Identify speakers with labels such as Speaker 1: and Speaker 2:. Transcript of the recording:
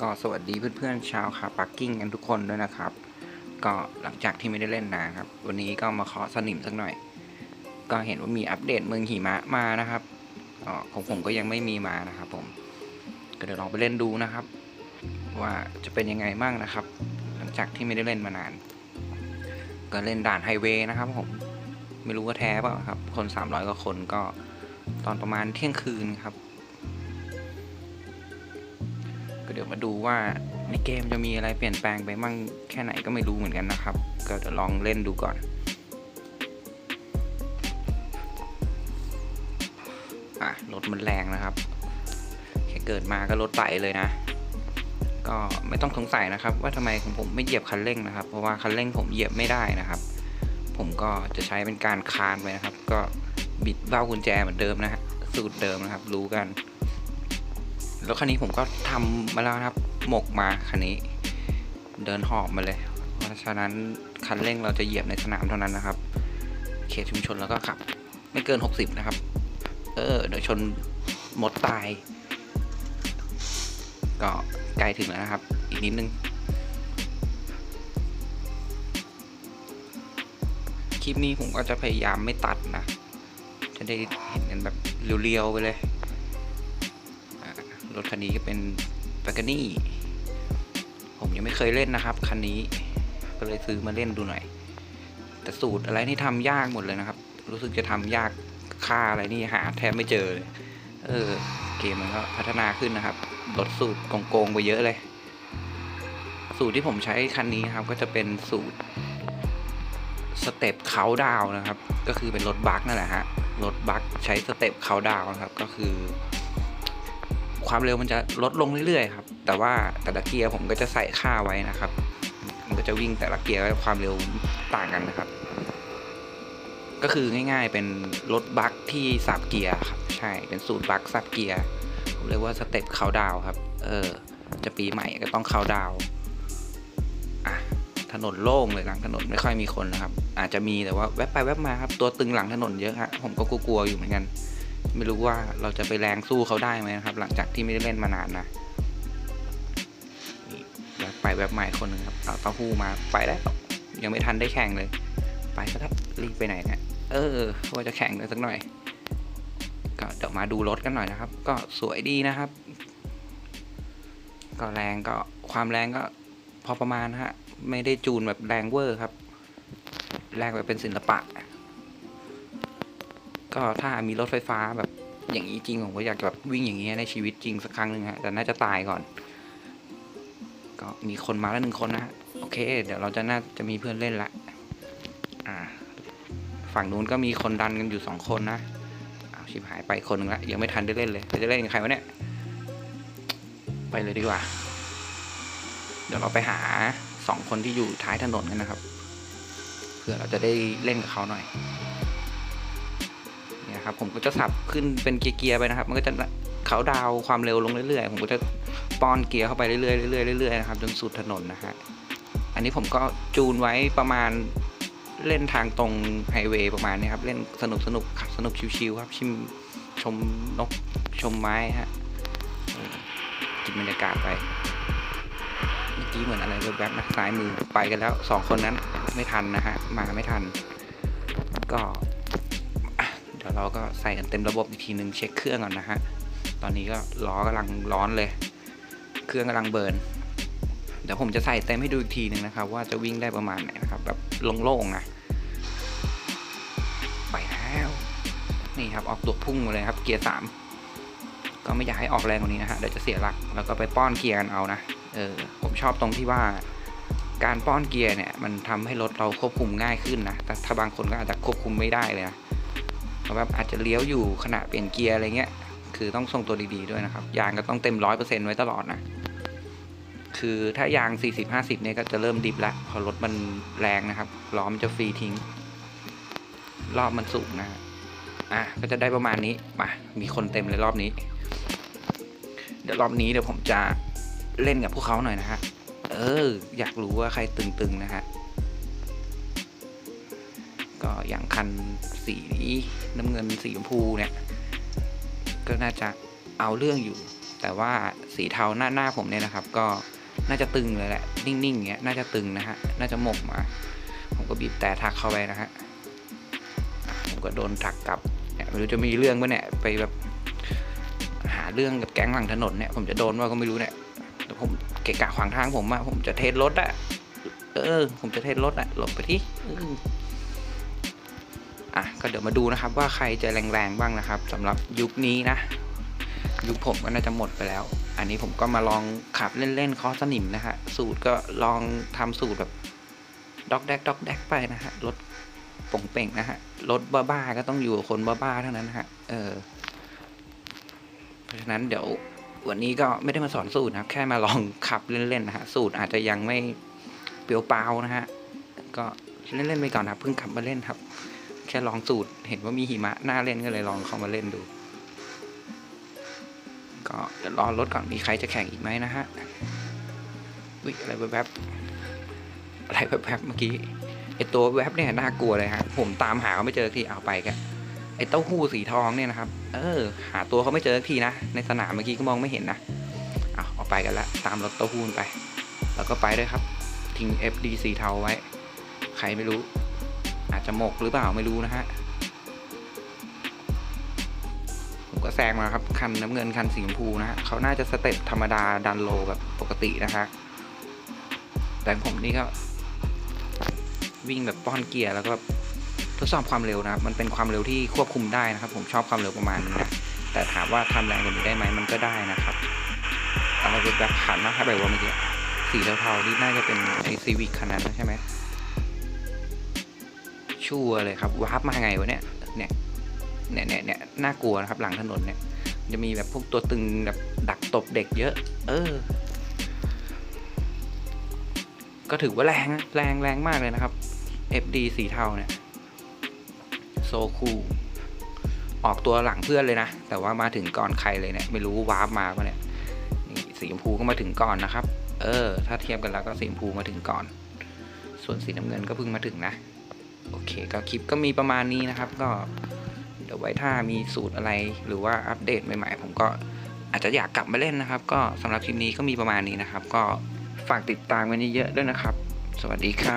Speaker 1: ก็สวัสดีเพื่อนๆชาวคาปักกิ้งกันทุกคนด้วยนะครับ ก็หลังจากที่ไม่ได้เล่นนานครับ วันนี้ก็มาขอสนิมสักหน่อย ก็เห็นว่ามีอัปเดตเมืองหิมะมานะครับอ๋อของผมก็ยังไม่มีมานะครับผมก็เดี๋ยวลองไปเล่นดูนะครับ ว่าจะเป็นยังไงบ้างนะครับ หลังจากที่ไม่ได้เล่นมานาน ก็เล่นด่านไฮเวย์นะครับผมไม่รู้ว่าแท้เปล่าครับ คน300กว่าคนก็ตอนประมาณเที่ยงคืนครับ ก็เดี๋ยวมาดูว่าในเกมจะมีอะไรเปลี่ยนแปลงไปมั่งแค่ไหนก็ไม่รู้เหมือนกันนะครับ ก็เดี๋ยวลองเล่นดูก่อนอะรถมันแรงนะครับ แค่เกิดมาก็รถไตเลยนะ ก็ไม่ต้องสงสัยนะครับ ว่าทำไมของผมไม่เหยียบคันเร่งนะครับ เพราะว่าคันเร่งผมเหยียบไม่ได้นะครับ ผมก็จะใช้เป็นการคานไปนะครับ ก็บิดเบ้ากุญแจเหมือนเดิมนะฮะสูตรเดิมนะครับ รู้กัน แล้วคันนี้ผมก็ทำมาแล้วครับ หมกมาคันนี้ เดินหอบมาเลย เพราะฉะนั้นคันเร่งเราจะเหยียบในสนามเท่านั้นนะครับ เขตชุมชนแล้วก็ขับ ไม่เกิน 60 นะครับ เออเดี๋ยวชนมดตาย ก็ใกล้ถึงแล้วนะครับ อีกนิดนึงคลิปนี้ผมก็จะพยายามไม่ตัดนะ จะได้เห็นกันแบบเรียวๆไปเลย รถคันนี้ก็เป็น b บก n นี่ผมยังไม่เคยเล่นนะครับ คันนี้ ก็เลยซื้อมาเล่นดูหน่อย แต่สูตรอะไรนี่ทำยากหมดเลยนะครับ รู้สึกจะทำยากค่าอะไรนี่หาแทบไม่เจอเลยเออ เกมมันก็พัฒนาขึ้นนะครับลดสูตรโกงๆไปเยอะเลย สูตรที่ผมใช้คันนี้ครับ ก็จะเป็นสูตรสเต็ปเขาดาวนะครับ ก็คือเป็นรถบัคนั่นแหละฮะรถบัคใช้สเต็ปเขาดาวนะครับ ก็คือ ความเร็วมันจะลดลงเรื่อยๆครับ แต่ว่าแต่ละเกียร์ผมก็จะใส่ค่าไว้นะครับ มันก็จะวิ่งแต่ละเกียร์ความเร็วต่างกันนะครับ ก็คือง่ายๆเป็นรถบัคที่สับเกียร์ครับใช่เป็นสูตรบัคสับเกียร์ผมเรียกว่าสเต็ปเขาดาวครับ เออ จะปีใหม่ก็ต้องเขาดาวอะถนนโล่งเลยหลังถนนไม่ค่อยมีคนนะครับ อาจจะมีแต่ว่าแวบไปแวบมาครับ ตัวตึงหลังถนนเยอะฮะผมก็กลัวๆอยู่เหมือนกัน ไม่รู้ว่าเราจะไปแรงสู้เขาได้ไหมนะครับ หลังจากที่ไม่ได้เล่นมานานนะแวบไปแวบมาอีกคนหนึ่งครับเอาเต้าหู้มาไปแล้วยังไม่ทันได้แข่งเลย ไปก็ทับรีบไปไหนเนี่ยเออว่าจะแข่งเลยสักหน่อย ก็เดี๋ยวมาดูรถกันหน่อยนะครับ ก็สวยดีนะครับ ก็แรงก็ความแรงก็พอประมาณฮะ ไม่ได้จูนแบบแรงเวอร์ครับ แรงแบบเป็นศิลปะ ก็ถ้ามีรถไฟฟ้าแบบอย่างนี้จริงผมก็อยากแบบวิ่งอย่างนี้ในชีวิตจริงสักครั้งหนึ่งฮะแต่น่าจะตายก่อน ก็มีคนมาแล้วหนึ่งคนนะโอเค เดี๋ยวเราจะน่าจะมีเพื่อนเล่นละอ่า ฝั่งนู้นก็มีคนดันกันอยู่สองคนนะอาชิบหายไปคนหนึ่งละยังไม่ทันได้เล่นเลยจะเล่นกับใครวะเนี่ยไปเลยดีกว่า เดี๋ยวเราไปหาสองคนที่อยู่ท้ายถนนกันนะครับเพื่อเราจะได้เล่นกับเขาหน่อย ครับ ผมก็จะสับขึ้นเป็นเกียร์ๆไปนะครับ มันก็จะเขาดาวความเร็วลงเรื่อยๆ ผมก็จะป้อนเกียร์เข้าไปเรื่อยๆเรื่อยๆเรื่อยๆนะครับจนสุดถนนนะฮะอันนี้ผมก็จูนไว้ประมาณเล่นทางตรงไฮเวย์ประมาณนี้ครับ เล่นสนุกสนุกขับสนุกชิวๆครับชิมชมนกชมไม้ฮะกินบรรยากาศไปเมื่อกี้เหมือนอะไรแวบๆนะซ้ายมือไปกันแล้วสองคนนั้นไม่ทันนะฮะมาไม่ทัน ก็ ดี๋ยวเราก็ใส่กันเต็มระบบอีกทีนึงเช็คเครื่องก่อนนะฮะ ตอนนี้ก็ล้อกำลังร้อนเลย เครื่องกำลังเบิร์นเดี๋ยวผมจะใส่เต็มให้ดูอีกทีนึงนะครับ ว่าจะวิ่งได้ประมาณไหนนะครับ แบบโล่งๆนะไปแล้วนี่ครับออกตัวพุ่งเลยครับเกียร์สามก็ไม่อยากให้ออกแรงกว่านี้นะฮะเดี๋ยวจะเสียหลักแล้วก็ไปป้อนเกียร์กันเอานะเออผมชอบตรงที่ว่าการป้อนเกียร์เนี่ยมันทำให้รถเราควบคุมง่ายขึ้นนะ แต่ถ้าบางคนก็อาจจะควบคุมไม่ได้เลยนะ เพราะแบบอาจจะเลี้ยวอยู่ขณะเปลี่ยนเกียร์อะไรเงี้ย คือต้องทรงตัวดีๆด้วยนะครับ ยางก็ต้องเต็มร้อยเปอร์เซ็นต์ไว้ตลอดนะ คือถ้ายาง 40-50 เนี่ยก็จะเริ่มดิบแล้วพอรถมันแรงนะครับล้อมนจะฟรีทิ้ง รอบมันสูงนะฮะอะก็จะได้ประมาณนี้มามีคนเต็มเลยรอบนี้ เดี๋ยวรอบนี้เดี๋ยวผมจะเล่นกับพวกเขาหน่อยนะฮะ เออ อยากรู้ว่าใครตึงๆนะฮะ ก็อย่างคันสีน้ำเงินสีชมพูเนี่ย ก็น่าจะเอาเรื่องอยู่ แต่ว่าสีเทาหน้าหน้าผมเนี่ยนะครับ ก็น่าจะตึงเลยแหละ นิ่งๆอย่างเงี้ยน่าจะตึงนะฮะ น่าจะหมกมา ผมก็บีบแต่ทักเข้าไปนะฮะอะผมก็โดนทักกลับเนี่ยไม่รู้จะมีเรื่องปะเนี่ยไปแบบหาเรื่องกับแก๊งหลังถนนเนี่ยผมจะโดนว่าก็ไม่รู้เนี่ยแต่ผมเกะกะขวางทางผมอะผมจะเทสรถอะเออ ผมจะเทสรถอะหลบไปที่ อะก็เดี๋ยวมาดูนะครับว่าใครจะแรงๆบ้างนะครับสำหรับยุคนี้นะ ยุคผมก็น่าจะหมดไปแล้ว อันนี้ผมก็มาลองขับเล่นๆคอสนิมนะฮะสูตรก็ลองทำสูตรแบบด็อกแดกด็อกแดกไปนะฮะรถป่งเป่งนะฮะรถบ้าๆก็ต้องอยู่กับคนบ้าๆเท่านั้นนะฮะเออเพราะฉะนั้นเดี๋ยววันนี้ก็ไม่ได้มาสอนสูตรนะครับแค่มาลองขับเล่นๆนะฮะสูตรอาจจะยังไม่เปรียวเปล่านะฮะก็เล่นๆไปก่อนนะเพิ่งขับมาเล่นครับ แค่ลองสูตร เห็นว่ามีหิมะน่าเล่นก็เลยลองเข้ามาเล่นดู ก็เดี๋ยวรอรถก่อนมีใครจะแข่งอีกไหมนะฮะวิอะไรแวบๆอะไรแวบๆเมื่อกี้ไอตัวแวบเนี่ยน่ากลัวเลยฮะผมตามหาเขาไม่เจอทีเอาไปแกไอเต้าหู้สีทองเนี่ยนะครับ เออ หาตัวเขาไม่เจอทีนะในสนามเมื่อกี้ก็มองไม่เห็นนะเอาเอาไปกันละตามรถเต้าหู้ไป แล้วก็ไปด้วยครับทิ้ง FD สีเทาไว้ ใครไม่รู้ อาจจะหมกหรือเปล่าไม่รู้นะฮะผมก็แซงมาครับคันน้ำเงินคันสีชมพูนะฮะเขาน่าจะสเต็ปธรรมดาดันโลแบบปกตินะฮะแต่ผมนี่ก็ วิ่งแบบป้อนเกียร์แล้วก็ทดสอบความเร็วนะครับ มันเป็นความเร็วที่ควบคุมได้นะครับ ผมชอบความเร็วประมาณนี้นะแต่ถามว่าทำแรงกว่านี้ได้ไหมมันก็ได้นะครับอะไรแบบขันมากครับแบบว่าเมื่อกี้สีเทาๆนี่น่าจะเป็นไอซีวิกคันนั้นใช่ไหม ชั่วเลยครับวาร์ปมาไงวะเนี่ยเนี่ยเนี่ยเนี่ยเนี่ยน่ากลัวนะครับหลังถนนเนี่ย จะมีแบบพวกตัวตึงแบบดักตบเด็กเยอะ เออ ก็ถือว่าแรงนะแรงแรงมากเลยนะครับ FD สีเทาเนี่ยโซคูออกตัวหลังเพื่อนเลยนะ แต่ว่ามาถึงก่อนใครเลยเนี่ยไม่รู้วาร์ปมาปะเนี่ยสีชมพูก็มาถึงก่อนนะครับ เออ ถ้าเทียบกันแล้วก็สีชมพูมาถึงก่อน ส่วนสีน้ำเงินก็เพิ่งมาถึงนะ โอเคก็คลิปก็มีประมาณนี้นะครับ ก็เดี๋ยวไว้ถ้ามีสูตรอะไรหรือว่าอัปเดตใหม่ๆ ผมก็อาจจะอยากกลับมาเล่นนะครับ ก็สำหรับคลิปนี้ก็มีประมาณนี้นะครับ ก็ฝากติดตามกันเยอะๆด้วยนะครับ สวัสดีครับ